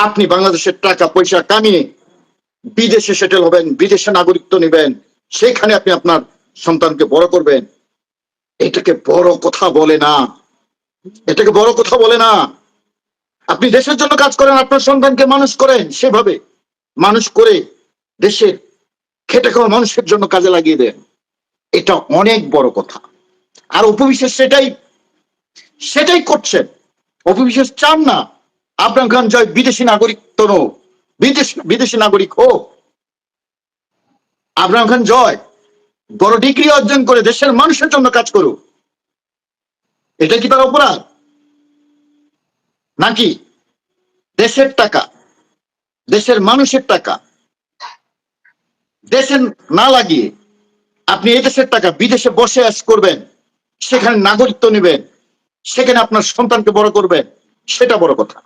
আপনি বাংলাদেশের টাকা, পয়সা কামিয়ে বিদেশে সেটেল হবেন বিদেশে নাগরিকত্ব নেবেন, সেখানে আপনি আপনার সন্তানকে বড় করবেন। এটাকে বড় কথা বলে না। এটাকে বড় কথা বলে না। আপনি দেশের জন্য কাজ করেন, আপনার সন্তানকে মানুষ করেন, সেভাবে মানুষ করে দেশের খেটে খাওয়া মানুষের জন্য কাজে লাগিয়ে দেন। এটা অনেক বড় কথা। আর উপবিশ্বাস সেটাই সেটাই করছেন। অপবিশ্বাস চান না। আবরাম খান জয় বিদেশি নাগরিকত্ব নো। বিদেশ বিদেশি নাগরিক হোক। আবরাম খান জয়। বড় ডিগ্রি অর্জন করে দেশের মানুষের জন্য কাজ করুক। এটা কি তার অপরাধ? নাকি দেশের টাকা, দেশের মানুষের টাকা? দেশে না লাগিয়ে আপনি এই দেশের টাকা বিদেশে বসে আস করবেন, সেখানে নাগরিকত্ব নেবেন, সেখানে আপনার সন্তানকে বড় করবেন, সেটা বড় কথা।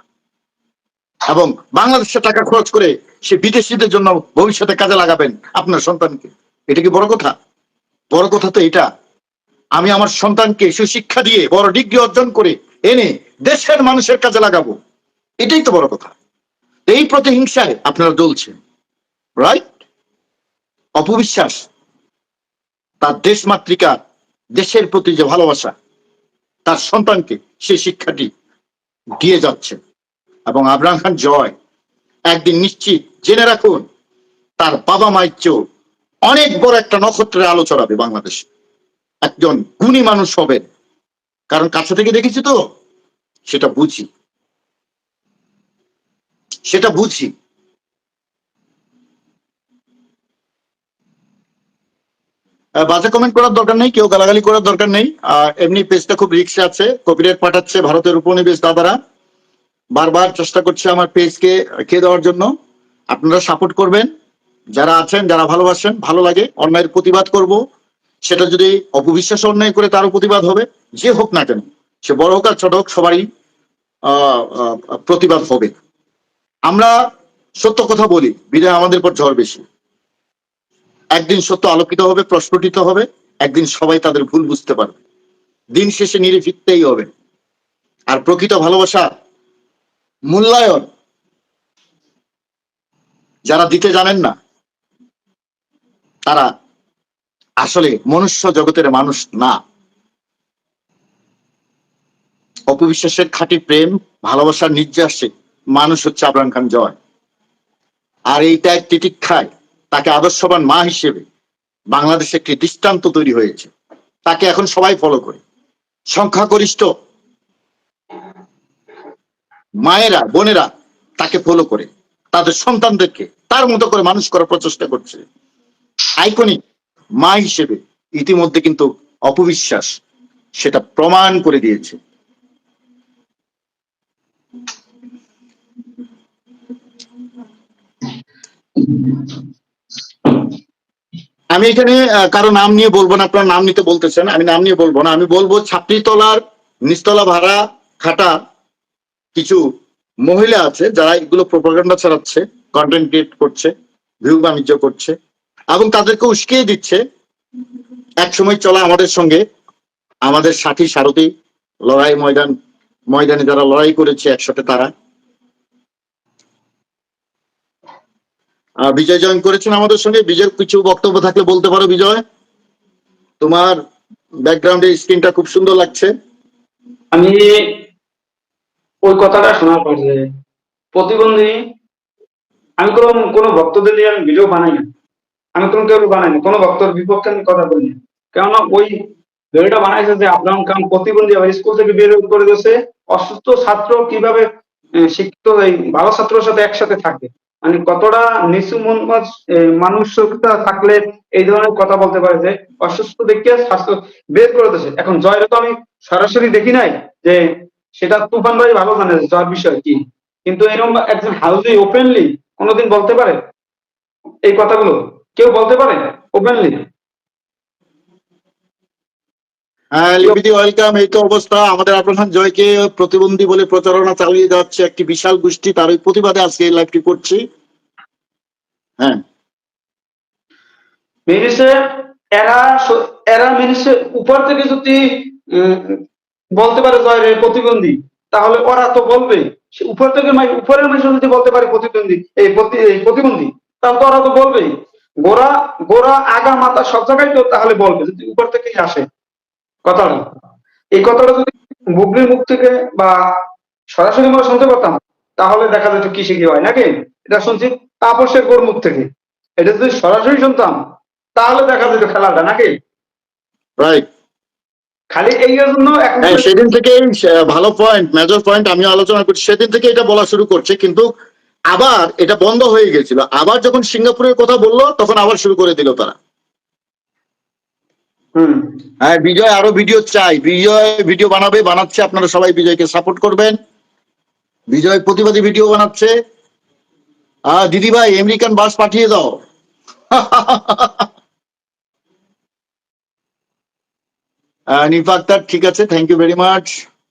এবং বাংলাদেশে টাকা খরচ করে সে বিদেশিদের জন্য ভবিষ্যতে কাজে লাগাবেন আপনার সন্তানকে। এটা কি বড় কথা? বড় কথা তো এটা। আমি আমার সন্তানকে সুশিক্ষা দিয়ে বড় ডিগ্রি অর্জন করে এনে দেশের মানুষের কাজে লাগাবো। এটাই তো বড় কথা। এই প্রতিহিংসায় আপনারা জ্বলছেন। রাইট অপবিশ্বাস। তার দেশ মাতৃকা দেশের প্রতি যে ভালোবাসা, তার সন্তানকে সেই শিক্ষাটি দিয়ে যাচ্ছে এবং আবরাম খান জয়। একদিন নিশ্চিত জেনে রাখুন, তার বাবা মায়ের চেয়েও অনেক বড় একটা নক্ষত্রের আলো ছড়াবে বাংলাদেশে। একজন গুণী মানুষ হবেন। কারণ কাছে থেকে দেখেছি তো, সেটা বুঝি। সেটা বুঝি। বাজে কমেন্ট করার দরকার নেই, কেউ গালাগালি করার দরকার নেই। এমনি পেজটা খুব রিক্সে আছে কপিরাইট পাঠাচ্ছে ভারতের উপনিবেশ দাদারা। বারবার চেষ্টা করছে আমার পেজকে খেয়ে দেওয়ার জন্য। আপনারা সাপোর্ট করবেন। যারা আছেন, যারা ভালোবাসেন, ভালো লাগে, অন্যায়ের প্রতিবাদ করব। সেটা যদি অপবিশ্বাস অন্যায় করে তারও প্রতিবাদ হবে, যে হোক না কেন, সে বড় হোক আর ছোট হোক, সবারই প্রতিবাদ হবে। আমরা সত্য কথা বলি বিদায় আমাদের পর ঝড় বেশি। একদিন সত্য আলোকিত হবে প্রস্ফুটিত হবে, একদিন সবাই তাদের ভুল বুঝতে পারবে। দিন শেষে নিরে ফিরতেই হবে। আর প্রকৃত ভালোবাসা মূল্যায়ন। যারা দিতে জানেন না, তারা আসলে মনুষ্য জগতের মানুষ না। অপবিশ্বাসের খাঁটি প্রেম, ভালোবাসার নির্যাসে মানুষ হচ্ছে আবরাম খান জয়। আর এই ত্যাগ তিতিক্ষায় তাকে আদর্শবান মা হিসেবে বাংলাদেশে একটি দৃষ্টান্ত তৈরি হয়েছে। তাকে এখন সবাই ফলো করে। সংখ্যাগরিষ্ঠ মায়েরা, বোনেরা তাকে ফলো করে, তাদের সন্তানদেরকে তার মতো করে মানুষ করার প্রচেষ্টা করছে। আইকনিক মা হিসেবে ইতিমধ্যে কিন্তু অপবিশ্বাস সেটা প্রমাণ করে দিয়েছে। আমি এখানে কারও নাম নিয়ে বলব না, আপনার নাম নিতে বলতেছেন, আমি নাম নিয়ে বলব না, আমি বলব ছাত্রীতলার নিচতলা ভাড়া খাটা কিছু মহিলা আছে যারা এগুলো প্রোপাগান্ডা ছড়াচ্ছে কন্টেন্ট ক্রিয়েট করছে ভিউ বাণিজ্য করছে এবং তাদেরকে উস্কিয়ে দিচ্ছে। এক সময় চলা আমাদের সঙ্গে, আমাদের সাথী সারথী লড়াই ময়দান, ময়দানে যারা লড়াই করেছে একসাথে তারা। বিজয় জয়েন করেছেন আমাদের সঙ্গে। বিজয়ের কিছু বক্তব্য থাকলে বলতে পারো বিজয়? তোমার ব্যাকগ্রাউন্ডের স্ক্রিনটা খুব সুন্দর লাগছে। আমি ওই কথাটা শোনার পর যে প্রতিবন্ধী, আমি কোনো কোনো ভক্তদের নিয়ে আমি ভিডিও বানাই না। আমি কোনো কেউ বানাই না, কোনো ভক্তর বিপক্ষে আমি কথা বলি না। কেননা ওই ভিডিওটা বানাইছে যে আপনার কাম প্রতিবন্ধী আবার স্কুল থেকে বের করে দিয়েছে অসুস্থ ছাত্র কীভাবে শিক্ষিত এই ভালো ছাত্রের সাথে একসাথে থাকে? মানে কতটা নিচু মন মানুষতা থাকলে এই ধরনের কথা বলতে পারে যে অসুস্থ দেখে স্বাস্থ্য বের করে দিয়েছে। এখন জয়ের তো আমি সরাসরি দেখি নাই যে সেটা তুফান ভাই ভালো জানে যে জয়ের বিষয় কি? কিন্তু এরকম একজন হাউজি ওপেনলি কোনোদিন বলতে পারে? এই কথাগুলো কেউ বলতে পারে ওপেনলি হ্যাঁ ওয়েলকাম এই তো অবস্থা। আমাদের আব্রাহাম জয়কে প্রতিবন্ধী বলে প্রচারণা চালিয়ে যাচ্ছে একটি বিশাল গোষ্ঠী। তার ওই প্রতিবাদে আজকে এই লাইভটি করছি। হ্যাঁ। এরা এরা মিনিসে উপর থেকে যদি বলতে পারে জয়ের প্রতিবন্ধী তাহলে ওরা তো বলবে উপর থেকে উপরের মানুষ যদি বলতে পারে প্রতিদ্বন্দ্বী, এই প্রতি- এই প্রতিবন্ধী, তাহলে তো ওরা তো বলবেই। গোড়া গোড়া আগা, মাথা সব জায়গায় তো তাহলে বলবে, যদি উপর থেকেই আসে। কথাটা। এই কথাটা যদি বুবলির মুখ থেকে বা সরাসরি আমরা শুনতে পারতাম, তাহলে দেখা যেত কি শিখি হয়, নাকি? এটা শুনছি তাপসের গোর মুখ থেকে। এটা যদি সরাসরি শুনতাম, তাহলে দেখা যেত খেলাটা, নাকি? রাইট খালি এই জন্য হ্যাঁ সেদিন থেকে ভালো পয়েন্ট মেজর পয়েন্ট আমি আলোচনা করছি। সেদিন থেকে এটা বলা শুরু করছে কিন্তু আবার এটা বন্ধ হয়ে গেছিল। আবার যখন সিঙ্গাপুরের কথা বলল তখন আবার শুরু করে দিল তারা। হ্যাঁ বিজয় আরও ভিডিও চাই। বিজয় ভিডিও বানাবে বানাচ্ছে আপনারা সবাই বিজয়কে সাপোর্ট করবেন। বিজয় প্রতিবাদী ভিডিও বানাচ্ছে। আহ দিদি ভাই আমেরিকান বাস পাঠিয়ে দাও। নিপা আক্তার ঠিক আছে থ্যাংক ইউ ভেরি মাচ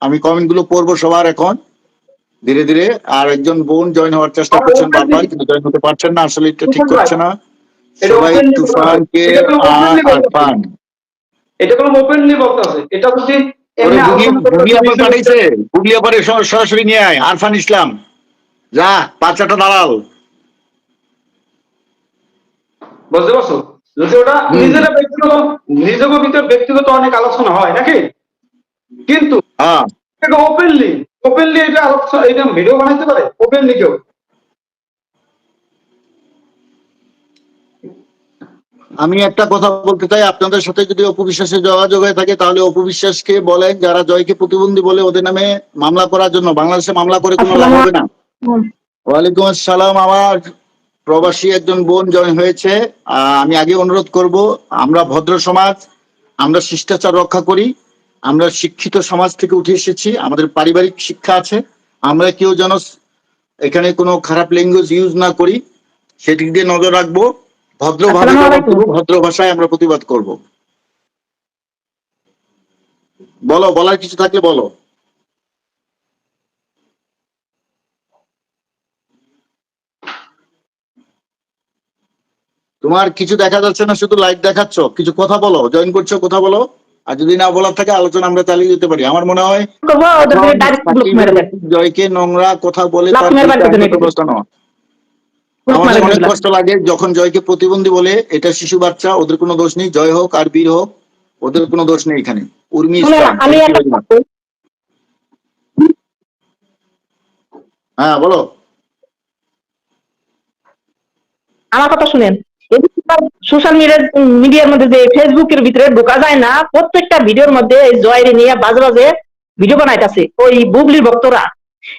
আমি কমেন্টগুলো পড়ব সবার এখন। ধীরে ধীরে আর একজন বোন জয়েন হওয়ার চেষ্টা করছেন বারবার কিন্তু জয়েন হতে পারছেন না আসলে এটা ঠিক করছে না। সবাই openly তুফানকে এটা তো openly আর পান। এটা কোনো ওপেনলি বলতেছে এটা আবার সরাসরি নিয়ে আয়। আরফান ইসলাম যা বাচ্চাটা দালাল বুঝতে পারছ? যদি ওটা নিজেরা ব্যক্তিগত নিজের ভিতরে ব্যক্তিগত অনেক আলোচনা হয় নাকি? কিন্তু হ্যাঁ। ওপেনলি ওপেনলি এটা আলোচনা এটা ভিডিও বানাইতে পারে? ওপেনলি কেউ? আমি একটা কথা বলতে চাই আপনাদের সাথে যদি অপবিশ্বাসের যোগাযোগ হয়ে থাকে তাহলে অপবিশ্বাসকে বলেন যারা জয়কে প্রতিবন্ধী বলে ওদের নামে মামলা করার জন্য বাংলাদেশে মামলা করে কোনো লাভ হবে না। ওয়ালাইকুম আসসালাম আমার প্রবাসী একজন বোন জয়েন হয়েছে আমি আগে অনুরোধ করব আমরা ভদ্র সমাজ আমরা শিষ্টাচার রক্ষা করি আমরা শিক্ষিত সমাজ থেকে উঠে এসেছি আমাদের পারিবারিক শিক্ষা আছে আমরা কেউ যেন এখানে কোনো খারাপ ল্যাঙ্গুয়েজ ইউজ না করি সেদিক দিয়ে নজর রাখব ভদ্রভাবে। দেবো, ভদ্র ভাষায় আমরা প্রতিবাদ করব বলো বলার কিছু থাকলে বলো তোমার কিছু দেখা যাচ্ছে না শুধু লাইভ দেখাচ্ছ কিছু কথা বলো জয়েন করছ কথা বলো আর যদি না বলার থাকে আলোচনা আমরা চালিয়ে যেতে পারি আমার মনে হয় জয়কে নোংরা কথা বলে লাথি তার মেরে বাড়ি বিরুদ্ধে করে আইনত দেন। ব্যবস্থা নেওয়া। ব্লক আমাদের মেরে অনেক কষ্ট লাগে যখন জয়কে প্রতিবন্ধী বলে এটা শিশু বাচ্চা ওদের কোনো দোষ নেই জয় হোক আর বীর হোক ওদের কোনো দোষ নেই এখানে উর্মি. হ্যাঁ বলো আমার কথা শুনেন সোশ্যাল মিডিয়ার মিডিয়ার মধ্যে যে ফেসবুকের ভিতরে ঢোকা যায় না, প্রত্যেকটা ভিডিওর মধ্যে জয়ের নিয়ে বাজে বাজে ভিডিও বানাইতেছে ওই বুবলির ভক্তরা।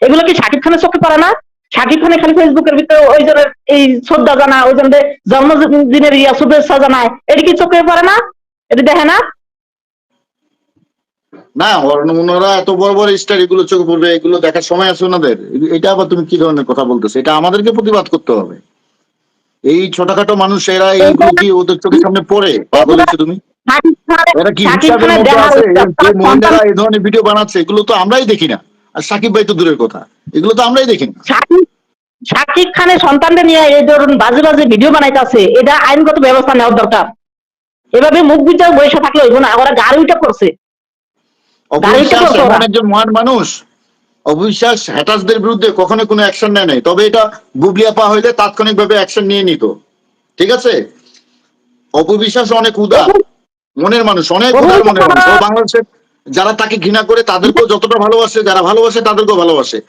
এগুলো কি শাকিব খানের চোখে পারে না? শাকিব খানে খালি ফেসবুকের ভিতরে ওই জনের এই শ্রদ্ধা জানা ওই জনের জন্মদিনের ইয়া শুভেচ্ছা জানায়। এটা কি চোখে পড়ে না? এটা দেখে না? না ওনারা এত বড় বড় স্টার এগুলো চোখে পড়বে, এগুলো দেখার সময় আছে ওনাদের। এটা আবার তুমি কি ধরনের কথা বলতেছো? এটা আমাদেরকে প্রতিবাদ করতে হবে। এই ছোটখাটো মানুষ এরা এইগুলো কি ওদের চোখের সামনে পড়ে পাগল হয়েছে তুমি? এরা কি হিসাবের মধ্যে আছে? যে মহিলারা এই ধরনের ভিডিও বানাচ্ছে এগুলো তো আমরাই দেখি না। আর সাকিব ভাই তো দূরের কথা এগুলো তো আমরাই দেখি না। শাকিব খানের সন্তানদের নিয়ে এই ধরুন বাজে বাজে ভিডিও বানাইতেছে এটা আইনগত ব্যবস্থা নেওয়ার দরকার। এভাবে মুখ বুঝে বসে থাকলে হইব না ওরা গাড়ি উঠে করছে। করতো ওরা। এমন একজন মহান মানুষ অবিশ্বাস হ্যাটাসদের বিরুদ্ধে কখনো কোনো অ্যাকশন নেয় নাই। তবে এটা বুবলিয়া পা হইলে তাৎক্ষণিক ভাবে অ্যাকশন নিয়ে নিত। ঠিক আছে? অপবিশ্বাস অনেক উদার, মনের মানুষ, অনেক উদার মনের মানুষ। বাংলাদেশের যারা তাকে ঘৃণা করে তাদেরকেও যতটা ভালোবাসে, যারা ভালোবাসে তাদেরকেও ভালোবাসে।